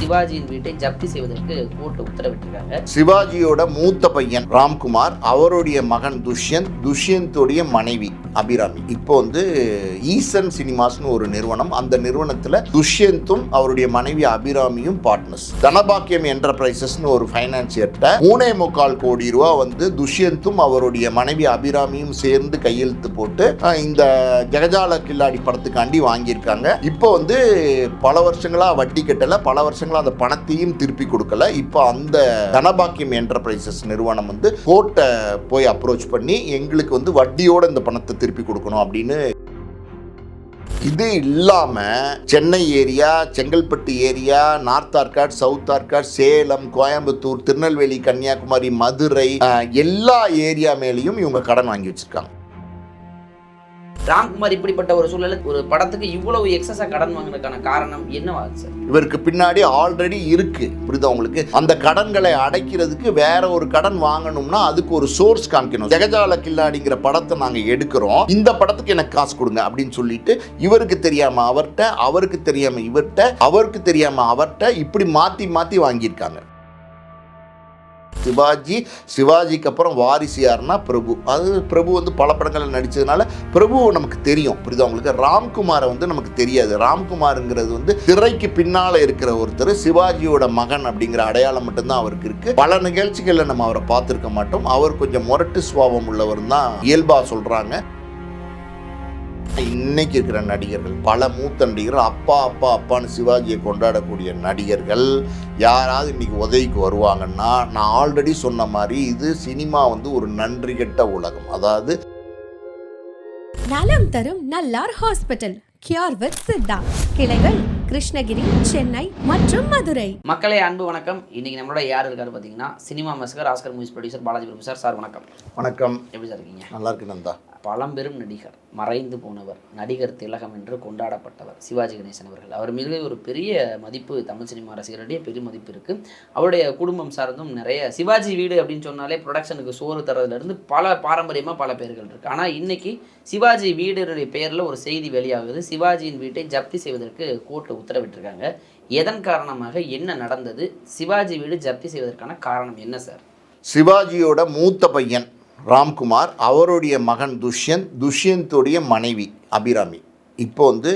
சிவாஜியின் வீட்டை ஜப்தி செய்வதற்கு கோர்ட் உத்தரவிட்டிருக்காங்க. சிவாஜியோட மூத்த பையன் ராம்குமார் அவருடைய மகன் துஷ்யந்த் துஷ்யந்தோடைய மனைவி அபிராமி. இப்போ வந்து ஈசன் சினிமாஸ்னு ஒரு நிறுவனம். அந்த நிறுவனத்தில் துஷ்யந்தும் அவருடைய மனைவி அபிராமியும் பார்ட்னர்ஸ் தனபாக்கியம் என்டர்பிரைசஸ்னு ஒரு ஃபைனான்சியர்கிட்ட மூணே முக்கால் கோடி ரூபா வந்து துஷ்யந்தும் அவருடைய மனைவி அபிராமியும் சேர்ந்து கையெழுத்து போட்டு இந்த ஜெகஜால கில்லாடி படத்துக்காண்டி வாங்கியிருக்காங்க. இப்போ வந்து பல வருஷங்களா வட்டி கட்டல. பல வருஷங்களா அந்த பணத்தையும் திருப்பி கொடுக்கல. இப்போ அந்த தனபாக்கியம் என்டர்பிரைசஸ் நிறுவனம் வந்து கோர்ட்டை போய் அப்ரோச் பண்ணி எங்களுக்கு வந்து வட்டியோட இந்த பணத்தை திருப்பி கொடுக்கணும் அப்படின்னு. இது இல்லாம Chennai area Chengalpattu area north Arcot south Arcot Salem Coimbatore Tirunelveli Kanyakumari Madurai எல்லா ஏரியா மேலேயும் இவங்க கடன் வாங்கி வச்சிருக்காங்க. ராம்குமார் இப்படிப்பட்ட ஒரு சூழலில் ஒரு படத்துக்கு இவ்வளவு எக்ஸஸா கடன் வாங்கினதுக்கான காரணம் என்னவா சார்? இவருக்கு பின்னாடி ஆல்ரெடி இருக்கு. புரியுதா உங்களுக்கு? அந்த கடன்களை அடைக்கிறதுக்கு வேற ஒரு கடன் வாங்கணும்னா அதுக்கு ஒரு சோர்ஸ் காமிக்கணும். ஜெகஜால கில்லாடிங்கிற படத்தை நாங்க எடுக்கிறோம். இந்த படத்துக்கு எனக்கு காசு கொடுங்க அப்படின்னு சொல்லிட்டு இவருக்கு தெரியாம அவர்கிட்ட அவருக்கு தெரியாம இவர்கிட்ட அவருக்கு தெரியாம அவர்கிட்ட இப்படி மாத்தி மாத்தி வாங்கியிருக்காங்க. சிவாஜி சிவாஜிக்கு அப்புறம் வாரிசு யாருன்னா பிரபு. அது பிரபு வந்து பல படங்களில் நடித்ததுனால பிரபு நமக்கு தெரியும் புரியுதா உங்களுக்கு? ராம்குமாரை வந்து நமக்கு தெரியாது. ராம்குமாருங்கிறது வந்து திரைக்கு பின்னால் இருக்கிற ஒருத்தர் சிவாஜியோட மகன் அப்படிங்கிற அடையாளம் மட்டும்தான் அவருக்கு இருக்கு. பல நிகழ்ச்சிகளில் நம்ம அவரை பார்த்துருக்க மாட்டோம். அவர் கொஞ்சம் முரட்டு சுவாபம் உள்ளவர் தான் இயல்பாக சொல்கிறாங்க இன்னைக்கு இருக்கிற நடிகர்கள் பல மூத்த நடிகர்கள் அப்பா அப்பா அப்பான்னு சிவாஜியை கொண்டாடக்கூடிய நடிகர்கள் யாராவது இன்னைக்கு உதவிக்கு வருவாங்கன்னா நான் ஆல்ரெடி சொன்ன மாதிரி இது சினிமா வந்து ஒரு நன்றி கெட்ட உலகம். அதாவது நலம் தரும் நல்லார் ஹாஸ்பிட்டல் கியூர் வித் சித்தா. கிளைகள் கிருஷ்ணகிரி சென்னை மற்றும் மதுரை. மக்களே அன்பு வணக்கம். இன்னைக்கு நம்மளோட யார் இருக்காரு பார்த்தீங்கன்னா cinema மஸ்கர் Oscar movies producer Balaji Prabhu sir. Sir வணக்கம். வணக்கம். எப்படி சார் இருக்கீங்க? நல்லா இருக்கு நந்தா. பழம்பெரும் நடிகர் மறைந்து போனவர் நடிகர் திலகம் என்று கொண்டாடப்பட்டவர் சிவாஜி கணேசன் அவர்கள். அவர் மீது ஒரு பெரிய மதிப்பு தமிழ் சினிமா ரசிகர்களிடையே பெரிய மதிப்பு இருக்குது அவருடைய குடும்பம் சார்ந்தும் நிறைய சிவாஜி வீடு அப்படின்னு சொன்னாலே ப்ரொடக்ஷனுக்கு சோறு தரதுலேருந்து பல பாரம்பரியமாக பல பேர்கள் இருக்குது ஆனால் இன்றைக்கி சிவாஜி வீடுடைய பெயரில் ஒரு செய்தி வெளியாகுது. சிவாஜியின் வீட்டை ஜப்தி செய்வதற்கு கோர்ட் உத்தரவிட்டிருக்காங்க. எதன் காரணமாக என்ன நடந்தது? சிவாஜி வீடு ஜப்தி செய்வதற்கான காரணம் என்ன சார்? சிவாஜியோட மூத்த பையன். ராம்குமார் அவருடைய மகன் துஷ்யந்த் துஷ்யந்தோடைய மனைவி அபிராமி. இப்போ வந்து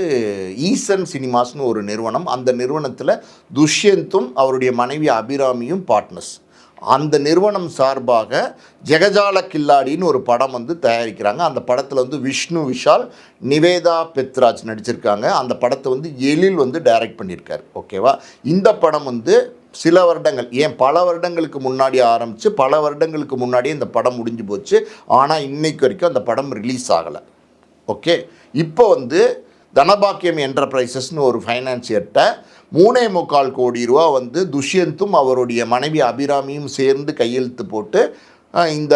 ஈசன் சினிமாஸ்னு ஒரு நிறுவனம். அந்த நிறுவனத்தில் துஷ்யந்தும் அவருடைய மனைவி அபிராமியும் பார்ட்னர்ஸ் அந்த நிறுவனம் சார்பாக ஜெகஜால கில்லாடின்னு ஒரு படம் வந்து தயாரிக்கிறாங்க. அந்த படத்தில் வந்து விஷ்ணு விஷால் நிவேதா பெத்ராஜ் நடிச்சிருக்காங்க. அந்த படத்தை வந்து எழில் வந்து டைரக்ட் பண்ணியிருக்காரு. ஓகேவா இந்த படம் வந்து சில வருடங்கள் ஏன் பல வருடங்களுக்கு முன்னாடி ஆரம்பித்து பல வருடங்களுக்கு முன்னாடியே இந்த படம் முடிஞ்சு போச்சு. ஆனால் இன்னைக்கு வரைக்கும் அந்த படம் ரிலீஸ் ஆகலை. ஓகே இப்போ வந்து தனபாக்கியம் என்டர்பிரைசஸ்னு ஒரு ஃபைனான்சியர்கிட்ட மூணே முக்கால் கோடி ரூபா வந்து துஷ்யந்தும் அவருடைய மனைவி அபிராமியும் சேர்ந்து கையெழுத்து போட்டு இந்த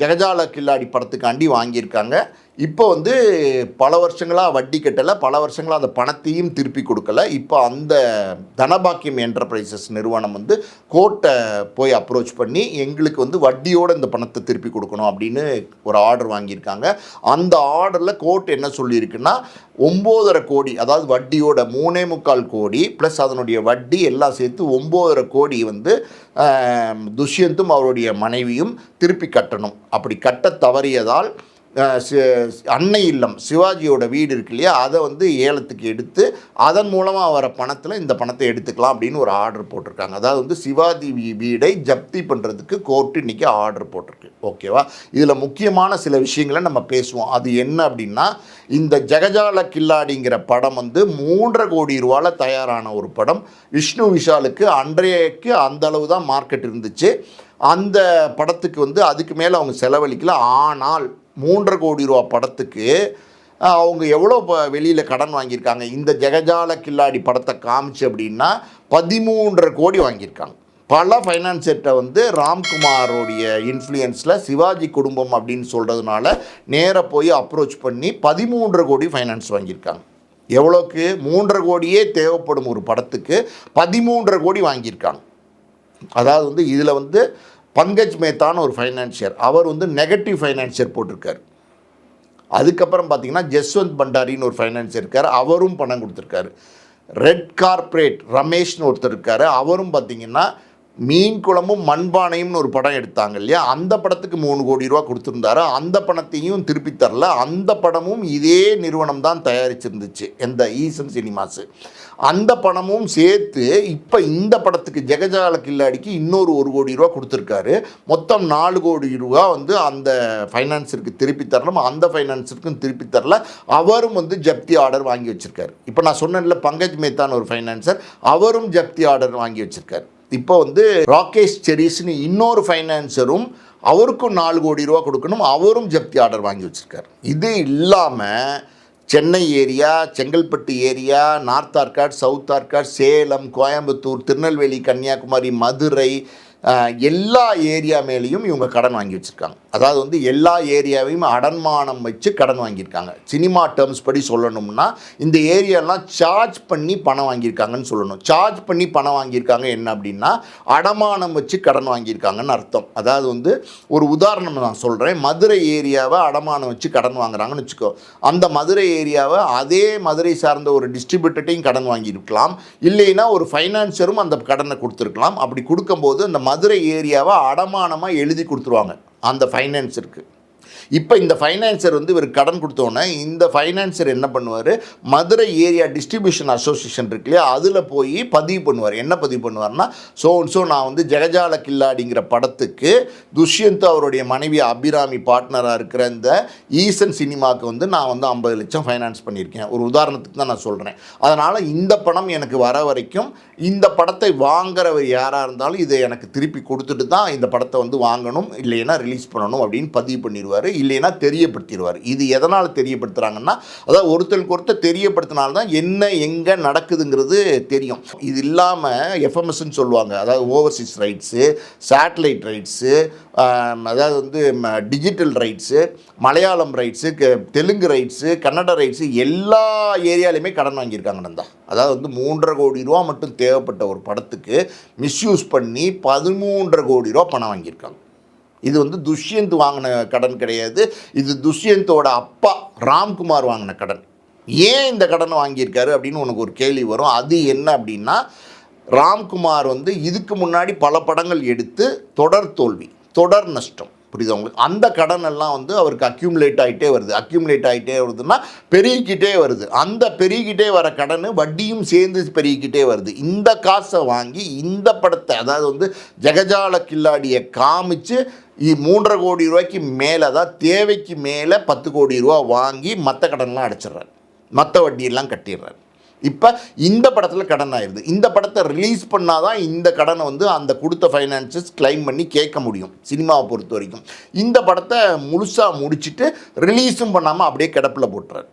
ஜெகஜால கில்லாடி படத்துக்காண்டி வாங்கியிருக்காங்க. இப்போ வந்து பல வருஷங்களாக வட்டி கட்டலை பல வருஷங்களாக அந்த பணத்தையும் திருப்பி கொடுக்கல. இப்போ அந்த தனபாக்கியம் என்டர்பிரைசஸ் நிறுவனம் வந்து கோர்ட்டை போய் அப்ரோச் பண்ணி எங்களுக்கு வந்து வட்டியோட இந்த பணத்தை திருப்பி கொடுக்கணும் அப்படின்னு ஒரு ஆர்டர் வாங்கியிருக்காங்க. அந்த ஆர்டரில் கோர்ட் என்ன சொல்லியிருக்குன்னா ஒம்போதரை கோடி அதாவது வட்டியோட மூணே முக்கால் கோடி ப்ளஸ் அதனுடைய வட்டி எல்லாம் சேர்த்து ஒம்போதரை கோடி வந்து துஷ்யந்தும் அவருடைய மனைவியும் திருப்பி கட்டணும். அப்படி கட்ட தவறியதால் அன்னை இல்லம் சிவாஜியோட வீடு இருக்கு இல்லையா? அதை வந்து ஏலத்துக்கு எடுத்து அதன் மூலமாக வர பணத்தில் இந்த பணத்தை எடுத்துக்கலாம் அப்படின்னு ஒரு ஆர்டர் போட்டிருக்காங்க. அதாவது வந்து சிவாஜி வீடை ஜப்தி பண்ணுறதுக்கு கோர்ட்டு இன்றைக்கி ஆர்டர் போட்டிருக்கு. ஓகேவா இதில் முக்கியமான சில விஷயங்களை நம்ம பேசுவோம். அது என்ன அப்படின்னா இந்த ஜெகஜால கில்லாடிங்கிற படம் வந்து மூன்றரை கோடி ரூபாவில் தயாரான ஒரு படம். விஷ்ணு விஷாலுக்கு அன்றையக்கு அந்த அளவு தான் மார்க்கெட் இருந்துச்சு. அந்த படத்துக்கு வந்து அதுக்கு மேலே அவங்க செலவழிக்கல. ஆனால் மூன்றரை கோடி ரூபா படத்துக்கு அவங்க எவ்வளோ வெளியில் கடன் வாங்கியிருக்காங்க? இந்த ஜெகஜால கில்லாடி படத்தை காமிச்சு அப்படின்னா பதிமூன்றரை கோடி வாங்கியிருக்காங்க. பல ஃபைனான்சர்கிட்ட வந்து ராம்குமாரோடைய இன்ஃப்ளூயன்ஸில் சிவாஜி குடும்பம் அப்படின்னு சொல்கிறதுனால நேராக போய் அப்ரோச் பண்ணி பதிமூன்றரை கோடி ஃபைனான்ஸ் வாங்கியிருக்காங்க. எவ்வளோக்கு? மூன்றரை கோடியே தேவைப்படும் ஒரு படத்துக்கு பதிமூன்றரை கோடி வாங்கியிருக்காங்க. அதாவது வந்து இதில் வந்து பங்கஜ் மேத்தான்னு ஒரு ஃபைனான்சியர் அவர் வந்து நெகட்டிவ் ஃபைனான்சியர் போட்டிருக்காரு. அதுக்கப்புறம் பார்த்தீங்கன்னா ஜஸ்வந்த் பண்டாரின்னு ஒரு ஃபைனான்சியர் இருக்கார். அவரும் பணம் கொடுத்துருக்காரு. ரெட் கார்ப்பரேட் ரமேஷ்னு ஒருத்தர் இருக்கார். அவரும் பார்த்தீங்கன்னா மீன் குளமும் மண்பானையும்னு ஒரு படம் எடுத்தாங்க இல்லையா? அந்த படத்துக்கு மூணு கோடி ரூபா கொடுத்துருந்தாரு. அந்த பணத்தையும் திருப்பி தரல. அந்த படமும் இதே நிறுவனம் தான் தயாரிச்சிருந்துச்சு எந்த ஈசன் சினிமாஸு. அந்த பணமும் சேர்த்து இப்போ இந்த படத்துக்கு ஜெகஜால கில்லாடிக்கு இன்னொரு ஒரு கோடி ரூபா கொடுத்துருக்காரு. மொத்தம் நாலு கோடி ரூபா வந்து அந்த ஃபைனான்ஸருக்கு திருப்பி தரணும் அந்த ஃபைனான்ஸருக்கும் திருப்பி தரல. அவரும் வந்து ஜப்தி ஆர்டர் வாங்கி வச்சுருக்காரு. இப்போ நான் சொன்னேன்ல பங்கஜ் மேத்தான் ஒரு ஃபைனான்சர் அவரும் ஜப்தி ஆர்டர் வாங்கி வச்சுருக்காரு. இப்போ வந்து ராகேஷ் செரிஸ்னு இன்னொரு ஃபைனான்சரும் அவருக்கும் நாலு கோடி ரூபா கொடுக்கணும் அவரும் ஜப்தி ஆர்டர் வாங்கி வச்சுருக்காரு. இது இல்லாமல் Chennai area Chengalpattu area north Arcot south Arcot Salem Coimbatore Tirunelveli Kanyakumari Madurai எல்லா ஏரியா மேலேயும் இவங்க கடன் வாங்கி வச்சுருக்காங்க. அதாவது வந்து எல்லா ஏரியாவையும் அடன்மானம் வச்சு கடன் வாங்கியிருக்காங்க. சினிமா டேர்ம்ஸ் படி சொல்லணும்னா இந்த ஏரியாலாம் சார்ஜ் பண்ணி பணம் வாங்கியிருக்காங்கன்னு சொல்லணும். சார்ஜ் பண்ணி பணம் வாங்கியிருக்காங்க என்ன அப்படின்னா அடமானம் வச்சு கடன் வாங்கியிருக்காங்கன்னு அர்த்தம். அதாவது வந்து ஒரு உதாரணம் நான் சொல்கிறேன் மதுரை ஏரியாவை அடமானம் வச்சு கடன் வாங்குறாங்கன்னு வச்சுக்கோ. அந்த மதுரை ஏரியாவை அதே மதுரை சார்ந்த ஒரு டிஸ்ட்ரிபியூட்டர்ட்டையும் கடன் வாங்கியிருக்கலாம். இல்லைன்னா ஒரு ஃபைனான்சரும் அந்த கடனை கொடுத்துருக்கலாம். அப்படி கொடுக்கும்போது அந்த மதுரை ஏரியாவை அடமானமாக எழுதி கொடுத்துருவாங்க. அந்த ஃபைனான்ஸ் இருக்குது இப்போ இந்த ஃபைனான்சர் வந்து இவர் கடன் கொடுத்தோன்னே இந்த ஃபைனான்சர் என்ன பண்ணுவார்? மதுரை ஏரியா டிஸ்ட்ரிபியூஷன் அசோசியேஷன் இருக்கு இல்லையா? அதில் போய் பதிவு பண்ணுவார். என்ன பதிவு பண்ணுவார்னா ஸோ ஸோ நான் வந்து ஜெகஜால கில்லாடிங்கிற படத்துக்கு துஷ்யந்த் அவருடைய மனைவி அபிராமி பார்ட்னராக இருக்கிற இந்த ஈசன் சினிமாவுக்கு வந்து நான் வந்து ஐம்பது லட்சம் ஃபைனான்ஸ் பண்ணியிருக்கேன். ஒரு உதாரணத்துக்கு தான் நான் சொல்கிறேன் அதனால் இந்த படம் எனக்கு வர வரைக்கும் இந்த படத்தை வாங்குறவர் யாராக இருந்தாலும் இதை எனக்கு திருப்பி கொடுத்துட்டு தான் இந்த படத்தை வந்து வாங்கணும் இல்லைன்னா ரிலீஸ் பண்ணணும் அப்படின்னு பதிவு பண்ணிடுவார். இல்லைன்னா தெரியப்படுத்திடுவார். இது எதனால் தெரியப்படுத்துகிறாங்கன்னா அதாவது ஒருத்தருக்கு ஒருத்தர் தெரியப்படுத்தினால்தான் என்ன எங்கே நடக்குதுங்கிறது தெரியும். இது இல்லாமல் எஃப்எம்எஸ்ன்னு சொல்லுவாங்க அதாவது ஓவர்சீஸ் ரைட்ஸு சேட்டலைட் ரைட்ஸு அதாவது வந்து digital rights Malayalam rights Telugu rights Kannada rights எல்லா ஏரியாலையுமே கடன் வாங்கியிருக்காங்க நந்தா. அதாவது வந்து மூன்றரை கோடி ரூபா மட்டும் தேவைப்பட்ட ஒரு படத்துக்கு மிஸ்யூஸ் பண்ணி பதிமூன்றரை கோடி ரூபா பணம் வாங்கியிருக்காங்க. இது வந்து துஷ்யந்த் வாங்கின கடன் கிடையாது. இது துஷ்யந்தோட அப்பா ராம்குமார் வாங்கின கடன். ஏன் இந்த கடனை வாங்கியிருக்காரு அப்படின்னு உனக்கு ஒரு கேள்வி வரும். அது என்ன அப்படின்னா ராம்குமார் வந்து இதுக்கு முன்னாடி பல படங்கள் எடுத்து தொடர் தோல்வி தொடர் நஷ்டம். புரியுது உங்களுக்கு? அந்த கடன் எல்லாம் வந்து அவருக்கு அக்யூமுலேட் ஆகிட்டே வருது. அக்யூமுலேட் ஆகிட்டே வருதுன்னா பெருகிக்கிட்டே வருது. அந்த பெருகிக்கிட்டே வர கடன் வட்டியும் சேர்ந்து பெருகிக்கிட்டே வருது. இந்த காசை வாங்கி இந்த படத்தை அதாவது வந்து ஜெகஜால கில்லாடியை காமிச்சு மூன்றரை கோடி ரூபாய்க்கு மேலே தான் தேவைக்கு மேலே பத்து கோடி ரூபா வாங்கி மற்ற கடன்லாம் அடைச்சிடுறாரு. மற்ற வட்டியெல்லாம் கட்டிடுறாரு. இப்போ இந்த படத்தில் கடன் ஆயிடுது இந்த படத்தை ரிலீஸ் பண்ணால் தான் இந்த கடனை வந்து அந்த கொடுத்த ஃபைனான்சஸ் கிளைம் பண்ணி கேட்க முடியும். சினிமாவை பொறுத்த வரைக்கும். இந்த படத்தை முழுசாக முடிச்சுட்டு ரிலீஸும் பண்ணாமல் அப்படியே கிடப்பில் போட்டுறாரு.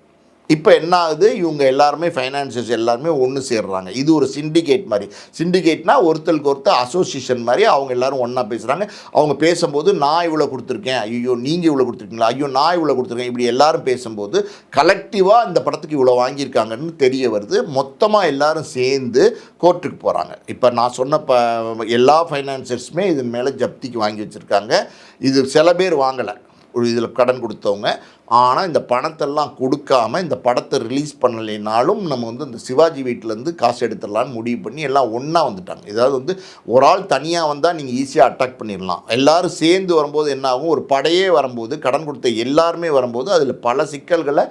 இப்போ என்ன ஆகுது? இவங்க எல்லாருமே ஃபைனான்சியர்ஸ் எல்லாருமே ஒன்று சேர்றாங்க. இது ஒரு சிண்டிகேட் மாதிரி. சிண்டிகேட்னா ஒருத்தருக்கு ஒருத்தர் அசோசியேஷன் மாதிரி அவங்க எல்லாரும் ஒன்றா பேசுகிறாங்க அவங்க பேசும்போது நான் இவ்வளோ கொடுத்துருக்கேன். ஐயோ நீங்கள் இவ்வளோ கொடுத்துருக்கீங்களா? ஐயோ நான் இவ்வளோ கொடுத்துருக்கேன். இப்படி எல்லாரும் பேசும்போது கலெக்டிவாக இந்த படத்துக்கு இவ்வளோ வாங்கியிருக்காங்கன்னு தெரிய வருது. மொத்தமாக எல்லாரும் சேர்ந்து கோர்ட்டுக்கு போகிறாங்க இப்போ நான் சொன்ன ப எல்லா ஃபைனான்சர்ஸுமே இதன் மேலே ஜப்திக்கு வாங்கி வச்சுருக்காங்க. இது சில பேர் வாங்கலை. இதில் கடன் கொடுத்தவங்க. ஆனால் இந்த பணத்தெல்லாம் கொடுக்காம இந்த படத்தை ரிலீஸ் பண்ணலைனாலும் நம்ம வந்து இந்த சிவாஜி வீட்டிலேருந்து காசு எடுத்துடலான்னு முடிவு பண்ணி எல்லாம் ஒன்றா வந்துட்டாங்க. ஏதாவது வந்து ஒரு ஆள் தனியாக வந்தால் நீங்கள் ஈஸியாக அட்டாக் பண்ணிடலாம். எல்லோரும் சேர்ந்து வரும்போது என்ன ஆகும்? ஒரு படையே வரும்போது கடன் கொடுத்த எல்லாருமே வரும்போது அதில் பல சிக்கல்களை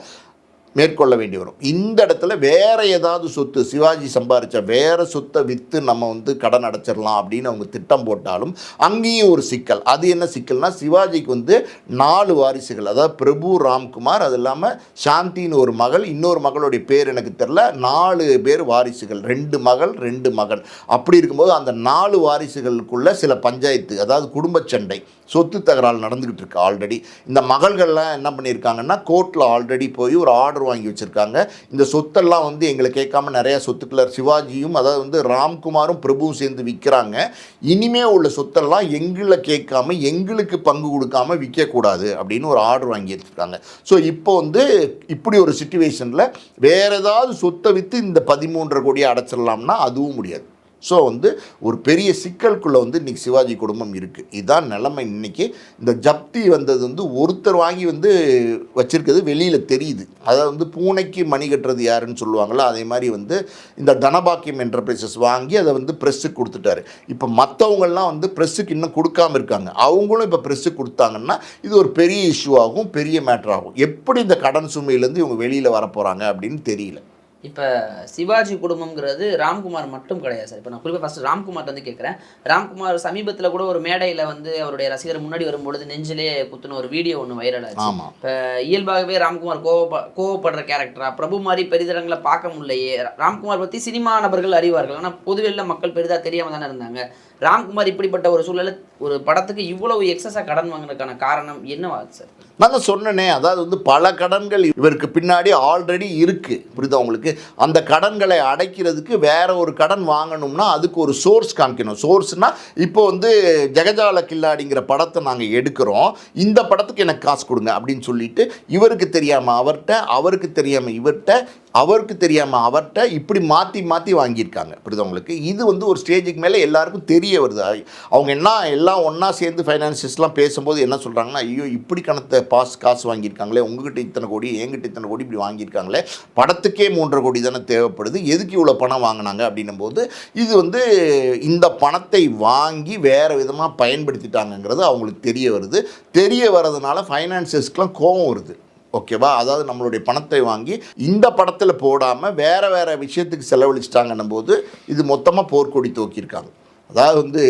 மேற்கொள்ள வேண்டி வரும். இந்த இடத்துல வேற ஏதாவது சொத்து சிவாஜி சம்பாரிச்ச வேற சொத்தை விற்று நம்ம வந்து கடன் அடைச்சிடலாம் அப்படின்னு அவங்க திட்டம் போட்டாலும் அங்கேயும் ஒரு சிக்கல். அது என்ன சிக்கல்னா சிவாஜிக்கு வந்து நாலு வாரிசுகள் அதாவது பிரபு ராம்குமார் அது இல்லாமல் சாந்தின்னு ஒரு மகள் இன்னொரு மகளுடைய பேர் எனக்கு தெரில நாலு பேர் வாரிசுகள் ரெண்டு மகள் ரெண்டு மகன் அப்படி இருக்கும்போது அந்த நாலு வாரிசுகளுக்குள்ள சில பஞ்சாயத்து அதாவது குடும்ப சண்டை சொத்து தகராறு நடந்துக்கிட்டு இருக்கு ஆல்ரெடி இந்த மகள்கள்லாம் என்ன பண்ணியிருக்காங்கன்னா கோர்ட்டில் ஆல்ரெடி போய் ஒரு ஆர்டர் வாங்கி வச்சுருக்காங்க. இந்த சொத்தெல்லாம் வந்து எங்களை கேட்காம நிறையா சொத்துக்களை சிவாஜியும் அதாவது வந்து ராம்குமாரும் பிரபுவும் சேர்ந்து விற்கிறாங்க இனிமே உள்ள சொத்தெல்லாம் எங்களை கேட்காம எங்களுக்கு பங்கு கொடுக்காம விற்கக்கூடாது அப்படின்னு ஒரு ஆர்டர் வாங்கி வச்சுருக்காங்க. ஸோ இப்போ வந்து இப்படி ஒரு சுச்சுவேஷனில் வேறு ஏதாவது சொத்தை விற்று இந்த பதிமூன்றரை கோடியை அடைச்சிடலாம்னா அதுவும் முடியாது. ஸோ வந்து ஒரு பெரிய சிக்கலுக்குள்ளே வந்து இன்றைக்கி சிவாஜி குடும்பம் இருக்குது இதுதான் நிலைமை இன்னைக்கு. இந்த ஜப்தி வந்தது வந்து ஒருத்தர் வாங்கி வந்து வச்சுருக்கிறது வெளியில் தெரியுது. அதாவது வந்து பூனைக்கு மணி கட்டுறது யாருன்னு சொல்லுவாங்களோ அதே மாதிரி வந்து இந்த தனபாக்கியம் என்டர்பிரைசஸ் வாங்கி அதை வந்து ப்ரெஸ்ஸுக்கு கொடுத்துட்டாரு. இப்போ மற்றவங்கள்லாம் வந்து ப்ரெஸ்ஸுக்கு இன்னும் கொடுக்காம இருக்காங்க. அவங்களும் இப்போ ப்ரெஸ்ஸுக்கு கொடுத்தாங்கன்னா இது ஒரு பெரிய இஷ்யூ ஆகும் பெரிய மேட்டர் ஆகும். எப்படி இந்த கடன் சுமையிலேருந்து இவங்க வெளியில் வர போகிறாங்க அப்படின்னு தெரியல. இப்போ சிவாஜி குடும்பம்ங்கிறது ராம்குமார் மட்டும் கிடையாது சார். இப்போ நான் குறிப்பாக ஃபஸ்ட்டு ராம்குமார் வந்து கேட்குறேன் ராம்குமார் சமீபத்தில் கூட ஒரு மேடையில் வந்து அவருடைய ரசிகர் முன்னாடி வரும்பொழுது நெஞ்சிலே குத்துன ஒரு வீடியோ ஒன்று வைரல் ஆச்சு. இப்போ இயல்பாகவே ராம்குமார் கோவப்ப கோவப்படுற கேரக்டரா பிரபு மாதிரி பெரிதரங்களை பார்க்க முடியலையே. ராம்குமார் பற்றி சினிமா நபர்கள் அறிவார்கள். ஆனால் பொதுவெளியில் மக்கள் பெரிதாக தெரியாமல் தானே இருந்தாங்க. ராம்குமார் இப்படிப்பட்ட ஒரு சூழலில் ஒரு படத்துக்கு இவ்வளவு எக்ஸஸாக கடன் வாங்கினதுக்கான காரணம் என்னவா சார்? நான் தான் சொன்னேனே அதாவது வந்து பல கடன்கள் இவருக்கு பின்னாடி ஆல்ரெடி இருக்குது புரியுதா உங்களுக்கு? அந்த கடன்களை அடைக்கிறதுக்கு வேற ஒரு கடன் வாங்கணும்னா அதுக்கு ஒரு சோர்ஸ் காமிக்கணும். சோர்ஸ்னா இப்போ வந்து ஜெகஜால கில்லாடிங்கிற படத்தை நாங்கள் எடுக்கிறோம். இந்த படத்துக்கு எனக்கு காசு கொடுங்க அப்படின்னு சொல்லிட்டு இவருக்கு தெரியாமல் அவர்கிட்ட அவருக்கு தெரியாமல் இவர்கிட்ட அவருக்கு தெரியாமல் அவர்கிட்ட இப்படி மாற்றி மாற்றி வாங்கியிருக்காங்க. புரியுதா உங்களுக்கு? இது வந்து ஒரு ஸ்டேஜுக்கு மேலே எல்லாருக்கும் தெரிய வருது. அவங்க என்ன எல்லாம் ஒன்றா சேர்ந்து ஃபைனான்சியஸ்லாம் பேசும்போது என்ன சொல்கிறாங்கன்னா ஐயோ இப்படி கணத்தை பாஸ் காசு வாங்கியிருக்காங்களே உங்ககிட்ட இத்தனை கோடி என்கிட்ட இத்தனை கோடி இப்படி வாங்கியிருக்காங்களே படத்துக்கே மூன்றரை கோடி தானே தேவைப்படுது எதுக்கு இவ்வளோ பணம் வாங்கினாங்க அப்படின்னும் போது இது வந்து இந்த பணத்தை வாங்கி வேறு விதமாக பயன்படுத்திட்டாங்கங்கிறது அவங்களுக்கு தெரிய வருது. தெரிய வர்றதுனால ஃபைனான்சியஸ்க்கெலாம் கோபம் வருது. ஓகேவா அதாவது நம்மளுடைய பணத்தை வாங்கி இந்த படத்தில் போடாமல் வேறு வேறு விஷயத்துக்கு செலவழிச்சிட்டாங்கன்னும் போது இது மொத்தமாக போர்க்கொடி தூக்கியிருக்காங்க. அதாவது வந்து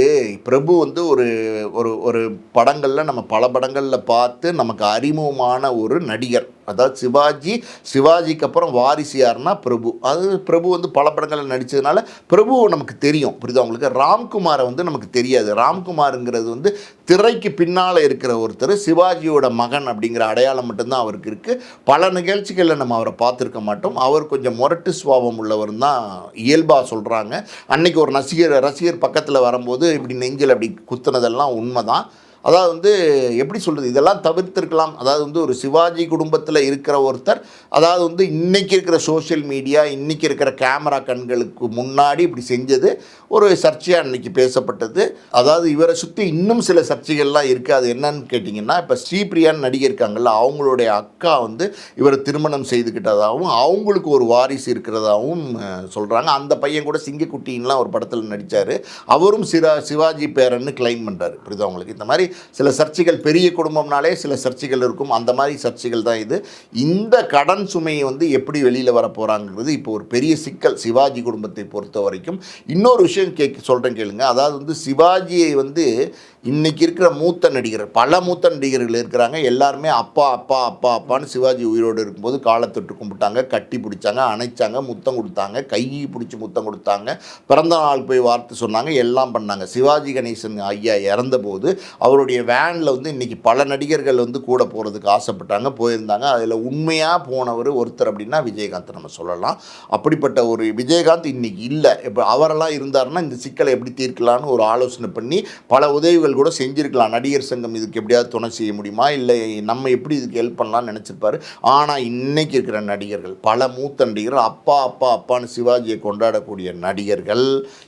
பிரபு வந்து ஒரு ஒரு ஒரு படங்களில் நம்ம பல படங்களில் பார்த்து நமக்கு அறிமுகமான ஒரு நடிகர். அதாவது சிவாஜி சிவாஜிக்கு அப்புறம் வாரிசு யாருன்னா பிரபு. அது பிரபு வந்து பல படங்களில் நடித்ததுனால பிரபு நமக்கு தெரியும் புரியுதா உங்களுக்கு? ராம்குமாரை வந்து நமக்கு தெரியாது. ராம்குமாருங்கிறது வந்து திரைக்கு பின்னால் இருக்கிற ஒருத்தர் சிவாஜியோட மகன் அப்படிங்கிற அடையாளம் மட்டும்தான் அவருக்கு இருக்குது பல நிகழ்ச்சிகளில் நம்ம அவரை பார்த்துருக்க மாட்டோம். அவர் கொஞ்சம் முரட்டு சுவாபம் உள்ளவர் தான் இயல்பாக சொல்கிறாங்க அன்னைக்கு ஒரு ரசிகர் ரசிகர் பக்கத்தில் வரும்போது இப்படி நெஞ்சில் அப்படி குத்துனதெல்லாம் உண்மைதான். அதாவது வந்து எப்படி சொல்கிறது இதெல்லாம் தவிர்த்திருக்கலாம். அதாவது வந்து ஒரு சிவாஜி குடும்பத்தில் இருக்கிற ஒருத்தர் அதாவது வந்து இன்றைக்கி இருக்கிற சோஷியல் மீடியா இன்றைக்கி இருக்கிற கேமரா கண்களுக்கு முன்னாடி இப்படி செஞ்சது ஒரு சர்ச்சையாக இன்றைக்கி பேசப்பட்டது. அதாவது இவரை சுற்றி இன்னும் சில சர்ச்சைகள்லாம் இருக்குது அது என்னன்னு கேட்டிங்கன்னா இப்போ ஸ்ரீபிரியான்னு நடிகை இருக்காங்கல்ல அவங்களுடைய அக்கா வந்து இவரை திருமணம் செய்துக்கிட்டதாகவும் அவங்களுக்கு ஒரு வாரிசு இருக்கிறதாகவும் சொல்கிறாங்க அந்த பையன் கூட சிங்கக்குட்டின்லாம் ஒரு படத்தில் நடித்தார் அவரும் சிரா சிவாஜி பேரன்னு கிளைம் பண்ணுறாரு புரியுது அவங்களுக்கு இந்த மாதிரி சில சர்ச்சைகள் பெரிய குடும்பம்னாலே சில சர்ச்சைகள் இருக்கும். அந்த மாதிரி சர்ச்சைகள் தான் இது. இந்த கடன் சுமையை வந்து எப்படி வெளியில் வர போகிறாங்கிறது இப்போ ஒரு பெரிய சிக்கல் சிவாஜி குடும்பத்தை பொறுத்த வரைக்கும். இன்னொரு விஷயம் கேட்க சொல்கிறேன் கேளுங்க. அதாவது வந்து சிவாஜியை வந்து இன்றைக்கி இருக்கிற மூத்த நடிகர் பல மூத்த நடிகர்கள் இருக்கிறாங்க. எல்லாருமே அப்பா அப்பா அப்பா அப்பான்னு சிவாஜி உயிரோடு இருக்கும்போது காலத்தொட்டு கும்பிட்டாங்க கட்டி பிடிச்சாங்க அணைச்சாங்க முத்தம் கொடுத்தாங்க கையை பிடிச்சி முத்தம் கொடுத்தாங்க. பிறந்த நாள் போய் வார்த்தை சொன்னாங்க எல்லாம் பண்ணாங்க. சிவாஜி கணேசன் ஐயா இறந்தபோது அவருடைய வேனில் வந்து இன்னைக்கு பல நடிகர்கள் வந்து கூட போகிறதுக்கு ஆசைப்பட்டாங்க போயிருந்தாங்க. அதில் உண்மையாக போனவர் ஒருத்தர் அப்படின்னா விஜயகாந்த் நம்ம சொல்லலாம். அப்படிப்பட்ட ஒரு விஜயகாந்த் இன்றைக்கி இல்லை. இப்போ அவரெல்லாம் இருந்தாருன்னா இந்த சிக்கலை எப்படி தீர்க்கலான்னு ஒரு ஆலோசனை பண்ணி பல உதவிகள் கூட செஞ்சுருக்கலாம். நடிகர் சங்கம் இதுக்கு எப்படியாவது துணை செய்ய முடியுமா? இல்லை நம்ம எப்படி இதுக்கு ஹெல்ப் பண்ணலாம்னு நினச்சிருப்பாரு. ஆனால் இன்றைக்கி இருக்கிற நடிகர்கள் பல மூத்த நடிகர்கள் அப்பா அப்பா அப்பான்னு சிவாஜியை கொண்டாடக்கூடிய நடிகர்கள்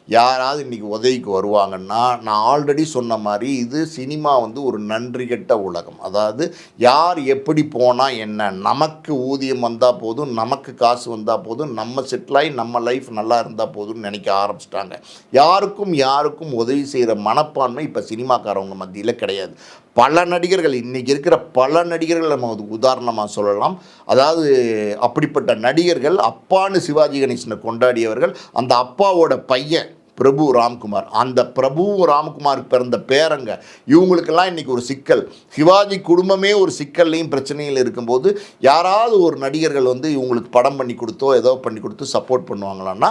யாராவது இன்றைக்கி உதவிக்கு வருவாங்கன்னா நான் ஆல்ரெடி சொன்ன மாதிரி இது சினிமா வந்து ஒரு நன்றி கெட்ட உலகம். அதாவது யார் எப்படி போனால் என்ன? நமக்கு ஊதியம் வந்தால் போதும் நமக்கு காசு வந்தால் போதும் நம்ம செட்டிலாகி நம்ம லைஃப் நல்லா இருந்தால் போதும்னு நினைக்க ஆரம்பிச்சிட்டாங்க. யாருக்கும் யாருக்கும் உதவி செய்கிற மனப்பான்மை இப்போ சினிமாக்காரவங்க மத்தியில் கிடையாது. பல நடிகர்கள் இன்றைக்கி இருக்கிற பல நடிகர்கள் நம்ம அது உதாரணமாக சொல்லலாம். அதாவது அப்படிப்பட்ட நடிகர்கள் அப்பான்னு சிவாஜி கணேசனை கொண்டாடியவர்கள் அந்த அப்பாவோட பையன் பிரபு ராம்குமார். அந்த பிரபு ராம்குமாருக்கு பிறந்த பேரங்க இவங்களுக்கெல்லாம் இன்றைக்கி ஒரு சிக்கல். சிவாஜி குடும்பமே ஒரு சிக்கல்லையும் பிரச்சனையில் இருக்கும்போது யாராவது ஒரு நடிகர்கள் வந்து இவங்களுக்கு படம் பண்ணி கொடுத்தோ ஏதோ பண்ணி கொடுத்து சப்போர்ட் பண்ணுவாங்களான்னா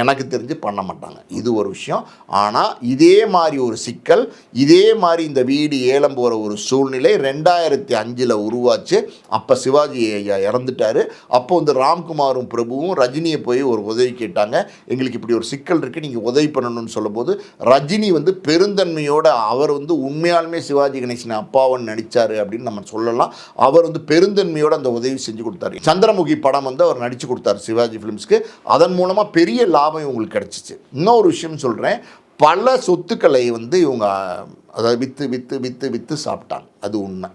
எனக்கு தெரிஞ்சு பண்ண மாட்டாங்க. இது ஒரு விஷயம். ஆனால் இதே மாதிரி ஒரு சிக்கல் இதே மாதிரி இந்த வீடு ஏலம் போகிற ஒரு சூழ்நிலை ரெண்டாயிரத்தி அஞ்சில் உருவாச்சு. அப்போ சிவாஜி ஐயா இறந்துட்டாரு. அப்போ வந்து ராம்குமாரும் பிரபுவும் ரஜினியை போய் ஒரு உதவி கேட்டாங்க. எங்களுக்கு இப்படி ஒரு சிக்கல் இருக்குது நீங்கள் உதவி பண்ணணும்னு சொல்லும்போது ரஜினி வந்து பெருந்தன்மையோட அவர் வந்து உண்மையாலுமே சிவாஜி கணேசன் அப்பாவன் நடித்தார் அப்படின்னு நம்ம சொல்லலாம். அவர் வந்து பெருந்தன்மையோட அந்த உதவி செஞ்சு கொடுத்தாரு. சந்திரமுகி படம் வந்து அவர் நடித்து கொடுத்தாரு சிவாஜி ஃபிலிம்ஸ்க்கு அதன் மூலமாக பெரிய லாபம் இவங்களுக்கு கிடச்சிச்சு. இன்னொரு விஷயம் சொல்கிறேன் பல சொத்துக்களை வந்து இவங்க அதாவது விற்று விற்று விற்று விற்று சாப்பிட்டாங்க. அது உண்மை.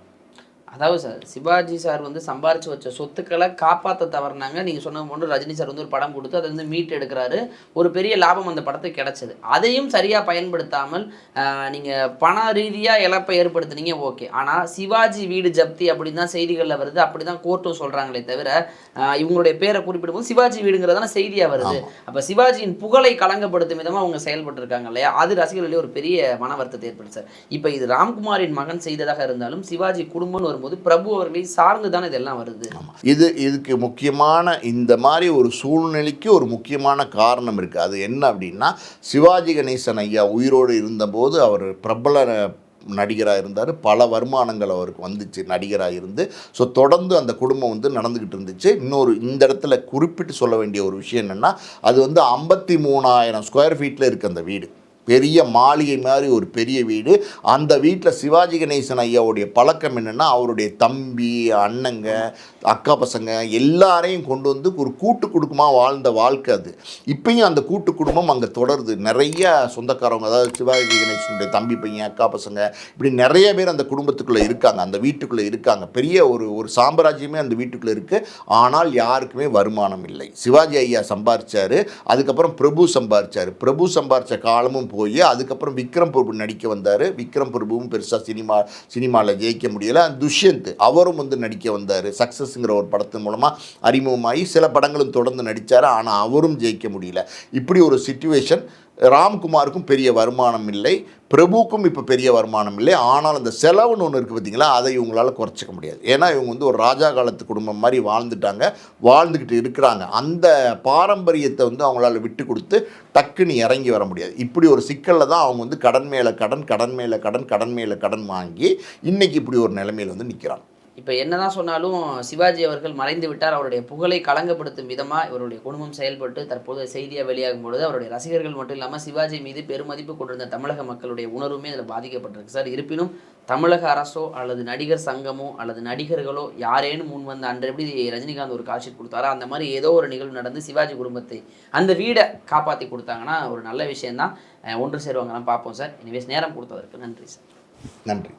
அதாவது சார் சிவாஜி சார் வந்து சம்பாரிச்சு வச்ச சொத்துக்களை காப்பாற்ற தவறினாங்க. நீங்கள் சொன்ன போன்று ரஜினி சார் வந்து ஒரு படம் கொடுத்து அதை வந்து மீட் எடுக்கிறாரு. ஒரு பெரிய லாபம் அந்த படத்துக்கு கிடைச்சது. அதையும் சரியாக பயன்படுத்தாமல் நீங்கள் பண ரீதியாக இழப்பை ஏற்படுத்துனீங்க ஓகே. ஆனால் சிவாஜி வீடு ஜப்தி அப்படின்னு தான் செய்திகளில் வருது. அப்படி தான் கோர்ட்டும் சொல்கிறாங்களே தவிர இவங்களுடைய பேரை குறிப்பிடும்போது சிவாஜி வீடுங்கிறதான செய்தியாக வருது. அப்போ சிவாஜியின் புகழை களங்கப்படுத்தும் விதமாக அவங்க செயல்பட்டு இருக்காங்க இல்லையா? அது ரசிகர்களிடையே ஒரு பெரிய மன வருத்தத்தை ஏற்படுத்து சார். இப்போ இது ராம்குமாரின் மகன் செய்ததாக இருந்தாலும் சிவாஜி குடும்பம்னு போது பிரபு அவர்களை சார்ந்து தானே இதெல்லாம் வருது. இது இதுக்கு முக்கியமான இந்த மாதிரி ஒரு சூழ்நிலைக்கு ஒரு முக்கியமான காரணம் இருக்குது அது என்ன அப்படின்னா சிவாஜி கணேசன் ஐயா உயிரோடு இருந்தபோது அவர் பிரபல நடிகராக இருந்தார். பல வருமானங்கள் அவருக்கு வந்துச்சு நடிகராக இருந்து. ஸோ தொடர்ந்து அந்த குடும்பம் வந்து நடந்துக்கிட்டு இருந்துச்சு. இன்னொரு இந்த இடத்துல குறிப்பிட்டு சொல்ல வேண்டிய ஒரு விஷயம் என்னென்னா அது வந்து ஐம்பத்தி மூணாயிரம் ஸ்கொயர் ஃபீட்டில் இருக்குது அந்த வீடு. பெரிய மாளிகை மாதிரி ஒரு பெரிய வீடு. அந்த வீட்டில் சிவாஜி கணேசன் ஐயாவுடைய பழக்கம் என்னென்னா அவருடைய தம்பி அண்ணங்க அக்கா பசங்க எல்லாரையும் கொண்டு வந்து ஒரு கூட்டு குடும்பமாக வாழ்ந்த வாழ்க்கை அது. இப்பயும் அந்த கூட்டு குடும்பம் அங்கே தொடருது. நிறைய சொந்தக்காரவங்க அதாவது சிவாஜி கணேசனுடைய தம்பி பையன் அக்கா பசங்க இப்படி நிறைய பேர் அந்த குடும்பத்துக்குள்ளே இருக்காங்க. அந்த வீட்டுக்குள்ளே இருக்காங்க. பெரிய ஒரு ஒரு சாம்ராஜ்யமே அந்த வீட்டுக்குள்ளே இருக்குது ஆனால் யாருக்குமே வருமானம் இல்லை. சிவாஜி ஐயா சம்பாரிச்சார். அதுக்கப்புறம் பிரபு சம்பாரிச்சார். பிரபு சம்பாரித்த காலமும் போய் அதுக்கப்புறம் விக்ரம் பிரபு நடிக்க வந்தார். விக்ரம் பிரபுவும் பெருசாக சினிமா சினிமாவில் ஜெயிக்க முடியலை. துஷ்யந்த் அவரும் வந்து நடிக்க வந்தார். சக்ஸஸ்ங்கிற ஒரு படத்தின் மூலமாக அறிமுகமாகி சில படங்களும் தொடர்ந்து நடித்தார் ஆனால் அவரும் ஜெயிக்க முடியல. இப்படி ஒரு சுச்சுவேஷன் ராம்குமாருக்கும் பெரிய வருமானம் இல்லை பிரபுக்கும் இப்போ பெரிய வருமானம் இல்லை. ஆனால் அந்த செலவுன்னு ஒன்று இருக்குது பார்த்தீங்களா அதை இவங்களால் குறைச்சிக்க முடியாது. ஏன்னா இவங்க வந்து ஒரு ராஜா காலத்து குடும்பம் மாதிரி வாழ்ந்துட்டாங்க வாழ்ந்துக்கிட்டு இருக்கிறாங்க. அந்த பாரம்பரியத்தை வந்து அவங்களால விட்டு கொடுத்து டக்குன்னு இறங்கி வர முடியாது. இப்படி ஒரு சிக்கலில் தான் அவங்க வந்து கடன் மேலே கடன் கடன் மேலே கடன் கடன் மேலே கடன் வாங்கி இன்றைக்கி இப்படி ஒரு நிலைமையில் வந்து நிற்கிறாங்க இப்போ என்னதான் சொன்னாலும் சிவாஜி அவர்கள் மறைந்து விட்டார். அவருடைய புகழை களங்கப்படுத்தும் விதமாக இவருடைய குடும்பம் செயல்பட்டு தற்போது செய்தியாக வெளியாகும் பொழுது அவருடைய ரசிகர்கள் மட்டும் இல்லாமல் சிவாஜி மீது பெருமதிப்பு கொண்டிருந்த தமிழக மக்களுடைய உணர்வுமே அதில் பாதிக்கப்பட்டிருக்கு. சார் இருப்பினும் தமிழக அரசோ அல்லது நடிகர் சங்கமோ அல்லது நடிகர்களோ யாரேனும் முன் வந்த அன்று எப்படி ரஜினிகாந்த் ஒரு காட்சி கொடுத்தாரோ அந்த மாதிரி ஏதோ ஒரு நிகழ்வு நடந்து சிவாஜி குடும்பத்தை அந்த வீடை காப்பாற்றி கொடுத்தாங்கன்னா ஒரு நல்ல விஷயம்தான். ஒன்று சேருவாங்கலாம் பார்ப்போம் சார். இனிவேஸ் நேரம் கொடுத்ததற்கு நன்றி சார். நன்றி.